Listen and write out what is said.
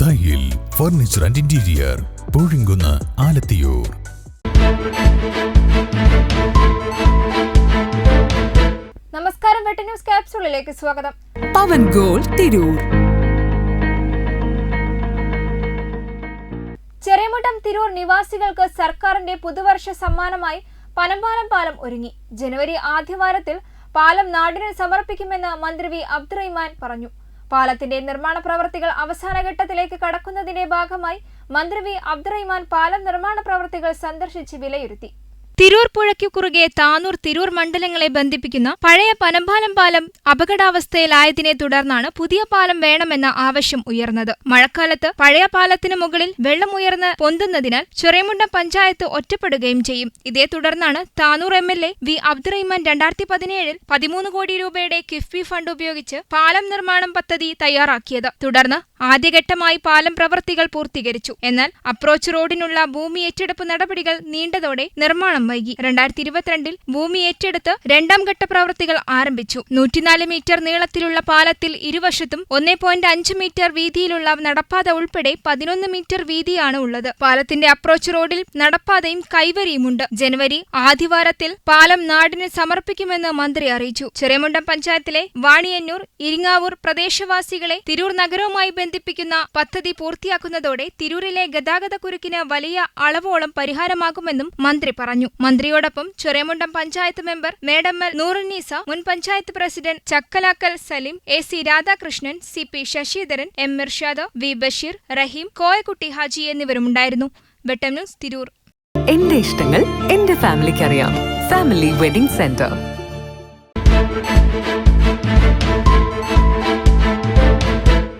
Thayyil furniture and interior Poozhinkunnu Alathiyur. നമസ്കാരം വെട്ടി news ക്യാപ്സൂളിലേക്ക് സ്വാഗതം. പവൻ ഗോൾ തിരൂർ. ചെറിയമുട്ടം തിരൂർ നിവാസികൾക്ക് സർക്കാരിന്റെ പുതുവർഷ സമ്മാനമായി പനമ്പാലം പാലം ഒരുങ്ങി. ജനുവരി ആദ്യവാരത്തിൽ പാലം നാടിന് സമർപ്പിക്കുമെന്ന് മന്ത്രി വി അബ്ദുറഹിമാൻ പറഞ്ഞു. പാലത്തിന്റെ നിർമ്മാണ പ്രവൃത്തികൾ അവസാന ഘട്ടത്തിലേക്ക് കടക്കുന്നതിന്റെ ഭാഗമായി മന്ത്രി വി അബ്ദുറഹിമാൻ പാലം നിർമ്മാണ പ്രവൃത്തികൾ സന്ദർശിച്ച് വിലയിരുത്തി. തിരൂർ പുഴയ്ക്കു കുറുകെ താനൂർ തിരൂർ മണ്ഡലങ്ങളെ ബന്ധിപ്പിക്കുന്ന പഴയ പനമ്പാലം പാലം അപകടാവസ്ഥയിലായതിനെ തുടർന്നാണ് പുതിയ പാലം വേണമെന്ന ആവശ്യം ഉയർന്നത്. മഴക്കാലത്ത് പഴയ പാലത്തിന് മുകളിൽ വെള്ളമുയർന്ന് പൊന്തുന്നതിനാൽ ചെറിയമുണ്ട പഞ്ചായത്ത് ഒറ്റപ്പെടുകയും ചെയ്യും. ഇതേ തുടർന്നാണ് Tanur M L A V Abdurahiman രണ്ടായിരത്തി പതിനേഴിൽ പതിമൂന്ന് കോടി രൂപയുടെ കിഫ്ബി ഫണ്ട് ഉപയോഗിച്ച് പാലം നിർമ്മാണം പദ്ധതി തയ്യാറാക്കിയത്. തുടർന്ന് ആദ്യഘട്ടമായി പാലം പ്രവൃത്തികൾ പൂർത്തീകരിച്ചു. എന്നാൽ അപ്രോച്ച് റോഡിനുള്ള ഭൂമി ഏറ്റെടുപ്പ് നടപടികൾ നീണ്ടതോടെ നിർമ്മാണം വൈകി. രണ്ടായിരത്തി ഇരുപത്തിരണ്ടിൽ ഭൂമി ഏറ്റെടുത്ത് രണ്ടാം ഘട്ട പ്രവൃത്തികൾ ആരംഭിച്ചു. നൂറ്റിനാല് മീറ്റർ നീളത്തിലുള്ള പാലത്തിൽ ഇരുവശത്തും ഒന്നേ പോയിന്റ് അഞ്ച് മീറ്റർ വീതിയിലുള്ള നടപ്പാത ഉൾപ്പെടെ പതിനൊന്ന് മീറ്റർ വീതിയാണ് ഉള്ളത്. പാലത്തിന്റെ അപ്രോച്ച് റോഡിൽ നടപ്പാതയും കൈവരിയുമുണ്ട്. ജനുവരി ആദ്യവാരത്തിൽ പാലം നാടിന് സമർപ്പിക്കുമെന്ന് മന്ത്രി അറിയിച്ചു. ചെറിയമുണ്ടം പഞ്ചായത്തിലെ വാണിയന്നൂർ ഇരിങ്ങാവൂർ പ്രദേശവാസികളെ തിരൂർ നഗരവുമായി ബന്ധിപ്പിക്കുന്ന പദ്ധതി പൂർത്തിയാക്കുന്നതോടെ തിരൂരിലെ ഗതാഗത കുരുക്കിന് വലിയ അളവോളം പരിഹാരമാകുമെന്നും മന്ത്രി പറഞ്ഞു. മന്ത്രിയോടൊപ്പം ചൊരമുണ്ടം പഞ്ചായത്ത് മെമ്പർ മേഡമ്മൽ നൂറുന്നീസ മുൻ panchayat president Chakkalakkal Salim A C Radhakrishnan C P Sasidharan M Mirshad V Basheer Rahim Koyakutty Haji എന്നിവരുമുണ്ടായിരുന്നു. Vettam news Tirur. എന്റെ ഇഷ്ടങ്ങൾ എന്റെ ഫാമിലിക്ക് അറിയാം ഫാമിലി വെഡിംഗ് സെന്റർ.